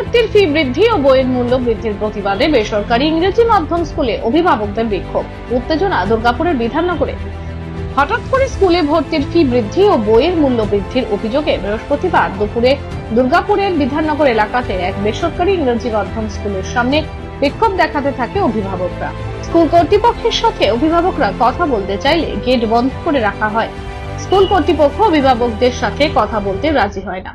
ভর্তির ফি বৃদ্ধি ও বইয়ের মূল্য বৃদ্ধির প্রতিবাদে বেসরকারি ইংরেজি মাধ্যম স্কুলে অভিভাবকদের বিক্ষোভ, উত্তেজনা দুর্গাপুরের বিধাননগরে। হঠাৎ করে স্কুলে ভর্তির ফি বৃদ্ধি ও বইয়ের মূল্য বৃদ্ধির অভিযোগে বৃহস্পতিবার দুপুরে দুর্গাপুরের বিধাননগর এলাকাতে এক বেসরকারি ইংরেজি মাধ্যম স্কুলের সামনে বিক্ষোভ দেখাতে থাকে অভিভাবকরা। স্কুল কর্তৃপক্ষের সাথে অভিভাবকরা কথা বলতে চাইলে গেট বন্ধ করে রাখা হয়। স্কুল কর্তৃপক্ষ অভিভাবকদের সাথে কথা বলতে রাজি হয় না।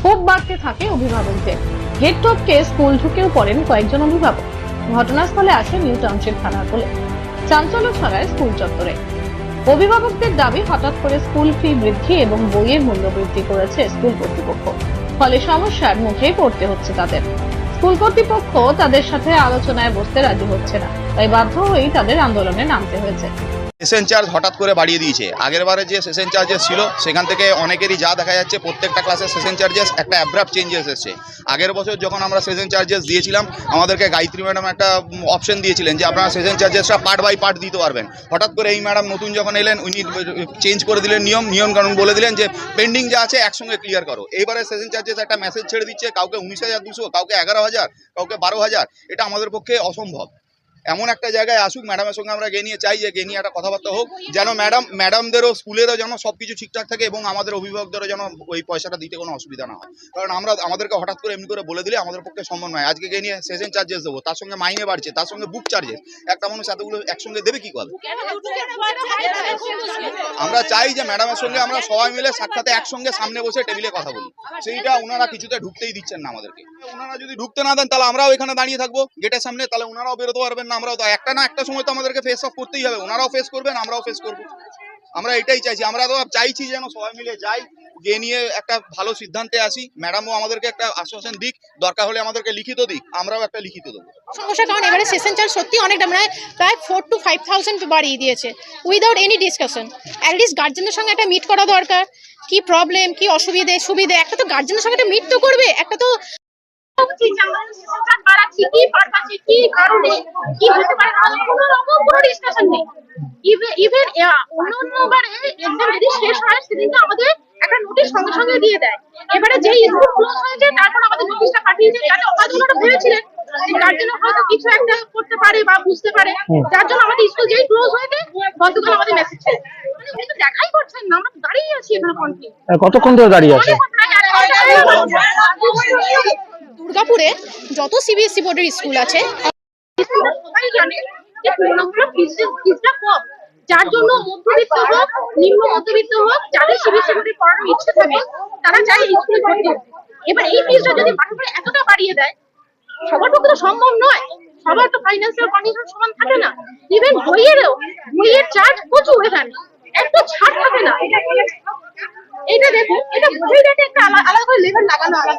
ক্ষোভ বাড়তে থাকে অভিভাবকদের। গেট টপকে স্কুল ঢুকেও পড়েন কয়েকজন অভিভাবক। ঘটনাস্থলে আসে নিউ টাউনশিপ থানার বলে। চাঞ্চল্য ছড়ায় স্কুল চত্বরে। অভিভাবকদের দাবি, হঠাৎ করে স্কুল ফি বৃদ্ধি এবং বইয়ের মূল্য বৃদ্ধি করেছে স্কুল কর্তৃপক্ষ। ফলে সমস্যার মুখে পড়তে হচ্ছে তাদের। স্কুল কর্তৃপক্ষ তাদের সাথে আলোচনায় বসতে রাজি হচ্ছে না। তাই বাধ্য হয়েই তাদের আন্দোলনে নামতে হয়েছে। সেশন চার্জ হঠাৎ করে বাড়িয়ে দিয়েছে। আগের বারে যে সেশন চার্জেস ছিল, সেখান থেকে অনেকেরই যা দেখা যাচ্ছে, প্রত্যেকটা ক্লাসে সেশন চার্জেস একটা অ্যাব্রাপ চেঞ্জেস এসেছে। আগের বছর যখন আমরা সেশন চার্জেস দিয়েছিলাম, আমাদেরকে গায়ত্রী ম্যাডাম একটা অপশন দিয়েছিলেন যে, আপনারা সেশন চার্জেসটা পার্ট বাই পার্ট দিতে পারবেন। হঠাৎ করে এই ম্যাডাম নতুন যখন এলেন, উনি চেঞ্জ করে দিলেন নিয়ম। নিয়ম কানুন বলে দিলেন যে পেন্ডিং যা আছে একসঙ্গে ক্লিয়ার করো। এইবারে সেশন চার্জেস একটা মেসেজ ছেড়ে দিচ্ছে, কাউকে উনিশ হাজার, দুশো, কাউকে এগারো হাজার, কাউকে বারো হাজার। এটা আমাদের পক্ষে অসম্ভব। এমন একটা জায়গায় আসুক ম্যাডামের সঙ্গে আমরা গিয়ে নিয়ে চাই যে গিয়ে নিয়ে একটা কথাবার্তা হোক, যেন ম্যাডাম ম্যাডামদেরও স্কুলেরও যেন সব কিছু ঠিকঠাক থাকে এবং আমাদের অভিভাবকদেরও যেন ওই পয়সাটা দিতে কোনো অসুবিধা না হয়। কারণ আমরা, আমাদেরকে হঠাৎ করে এমনি করে বলে দিলে আমাদের পক্ষে সম্ভব নয়। আজকে গিয়ে নিয়ে সেশন চার্জেস দেবো, তার সঙ্গে মাইনে বাড়ছে, তার সঙ্গে বুক চার্জেস একটা মানুষ এতগুলো একসঙ্গে দেবে কি করে? আমরা চাই যে ম্যাডামের সঙ্গে আমরা সবাই মিলে সাক্ষাতে একসঙ্গে সামনে বসে টেবিলে কথা বলি। সেইটা ওনারা কিছুতে ঢুকতেই দিচ্ছেন না আমাদেরকে। ওনারা যদি ঢুকতে না দেন, তাহলে আমরাও এখানে দাঁড়িয়ে থাকব গেটের সামনে, তাহলে ওনারাও বেরোতে পারবেন না আমরাও তো একটা না একটা সময় তো আমাদেরকে ফেস অফ করতেই হবে। ওনারাও ফেস করবেন আমরাও ফেস করব। আমরা এটাই চাইছি। আমরা তো চাইছি যেন সবাই মিলে যাই গিয়ে নিয়ে একটা ভালো সিদ্ধান্তে আসি। ম্যাডামও আমাদেরকে একটা আশ্বাসন দিক দরকার হলে আমাদেরকে লিখিত দিক আমরাও একটা লিখিত দেবো। সমস্যা কারণ এবারে সেশন চার্জ সত্যি অনেকটা মানে প্রায় ফোর টু ফাইভ থাউজেন্ড বাড়িয়ে দিয়েছে। উইদাউট এনি ডিসকাশন অ্যাটলিস্ট গার্জেনের সঙ্গে একটা মিট করা দরকার। কি প্রবলেম কি অসুবিধে সুবিধে? একটা তো গার্জেনের সঙ্গে একটা মিট তো করবে। একটা তো উচিত যে আমাদের সেশন বাড়াচ্ছি কি পারপাসে কি কারণে কি হতে পারে? আমাদের কোনো রকম কোনো ডিসকাশন নেই। ইভেন অন্য অন্য এক্সাম যদি শেষ হয় সেদিনকে আমাদের একটা নোটিশ সঙ্গে সঙ্গে দিয়ে দেয়। এবারে যে স্কুল ক্লোজ হয়েছে তারপর আমাদের নোটিশটা পাঠিয়েছে যাতে হয়তো ওনারা ভেবেছিলেন যে গার্জেন হয়তো কিছু একটা করতে পারে বা বুঝতে পারে। যার জন্য আমাদের স্কুল যেই ক্লোজ হয়েছে গতকাল আমাদের মেসেজ ছেড়ে মানে উনি তো দেখাই করছেন না আমরা দাঁড়িয়ে আছি এখানে কতক্ষণ ধরে দাঁড়িয়ে আছে। দুর্গাপুরে যত সিবিএসসি বোর্ডের স্কুল আছে, সবাই কম। যার জন্য মধ্যবিত্ত হোক, নিম্ন মধ্যবিত্ত হোক, যাদের সিবিএসসি বোর্ডে পড়ানোর ইচ্ছে থাকে, তারা এই স্কুলে ভর্তি এবার এই ফিসটা যদি পাঠাগারে এতটা বাড়িয়ে দেয়, সবার পক্ষে তো সম্ভব নয়। সবার তো ফাইন্যান্সিয়াল কন্ডিশন সমান থাকে না। ইভেন বইয়েরও, বইয়ের চার্জ প্রচুর এখানে একটু ছাড় থাকে না। এটা দেখুন, এটা রেটে একটা আলা- আলাদা করে লেভেল লাগানো আছে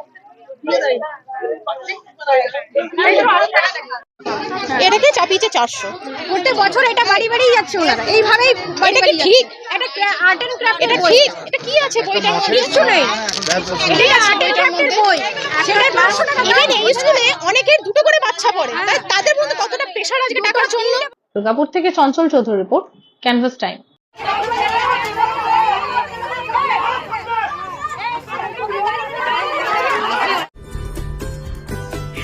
এটাকে চাপিয়েছে চারশো। প্রত্যেক বছর এটা বাড়ি বাড়িই যাচ্ছে ওনারা। এইভাবেই এটা কি ঠিক? এটা আর্ট এন্ড ক্রাফট এটা ঠিক? এটা কি আছে বইটার মধ্যে? কিচ্ছু নেই। আছে আর্ট এন্ড ক্রাফটের বই। সেটা টাকা ইভেন এই স্কুলে অনেকের দুটো করে বাচ্চা পড়ে। তাদের মধ্যে কতটা প্রেশার আজকে টাকার জন্য? দুর্গাপুর থেকে Chanchal Chowdhury report canvas time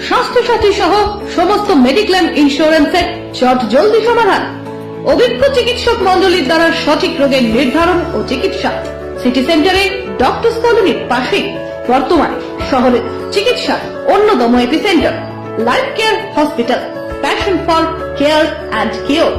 স্বাস্থ্য সাথী সহ সমস্ত মেডিক্লেম ইন্স্যুরেন্সের চট জলদি সমাধান। অভিজ্ঞ চিকিৎসক মন্ডলীর দ্বারা সঠিক রোগের নির্ধারণ ও চিকিৎসা। সিটি সেন্টারে ডক্টর কলোনির পাশে বর্তমান শহরের চিকিৎসা অন্যতম epicentre life care hospital passion for care and cure